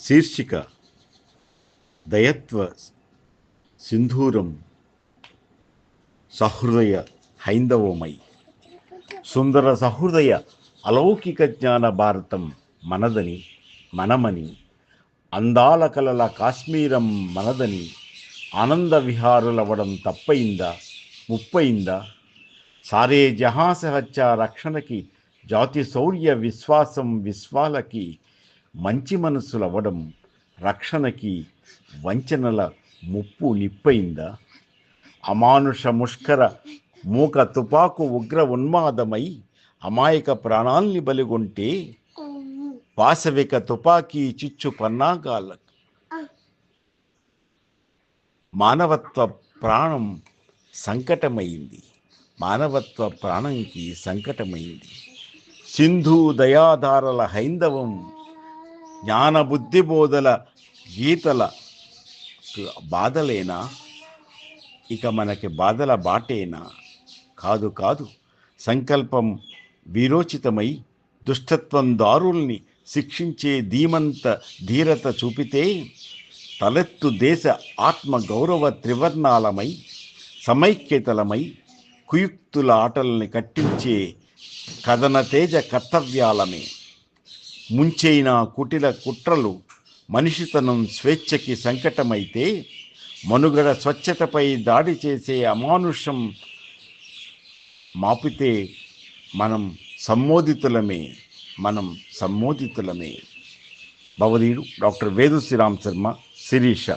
శీర్షిక దయత్వ సింధూరం సహృదయ హైందవమై. సుందర సహృదయ అలౌకిక జ్ఞాన భారతం మనదని మనమని అందాల కలల కాశ్మీరం మనదని ఆనంద విహారులవ్వడం తప్పయిందా ముప్పయిందా? సారే జహాసహత్య రక్షణకి జాతి శౌర్య విశ్వాసం విశ్వాలకి మంచి మనసులవ్వడం రక్షణకి వంచనల ముప్పు నిప్పయిందా? అమానుష ముష్కర మూక తుపాకు ఉగ్ర ఉన్మాదమై అమాయక ప్రాణాల్ని బలిగొంటే వాసవిక తుపాకీ చిచ్చు పన్నాగాల మానవత్వ ప్రాణం సంకటమైంది. మానవత్వ ప్రాణంకి సంకటమైంది. సింధు దయాధారల హైందవం జ్ఞాన బుద్ధి బోధల గీతల బాధలేనా? ఇక మనకి బాధల బాటేనా? కాదు కాదు. సంకల్పం వీరోచితమై దుష్టత్వం దారుల్ని శిక్షించే ధీమంత ధీరత చూపితే తలెత్తు దేశ ఆత్మ గౌరవ త్రివర్ణాలమై సమైక్యతలమై కుయుక్తుల ఆటల్ని కట్టించే కథన తేజ కర్తవ్యాలమే. ముంచైన కుటిల కుట్రలు మనిషితనం స్వేచ్ఛకి సంకటమైతే మనుగడ స్వచ్ఛతపై దాడి చేసే అమానుషం మాపితే మనం సమ్మోదితులమే మనం సమ్మోదితులమే. భవదీయుడు డాక్టర్ వేదు శ్రీరామ్ శర్మ శిరీష.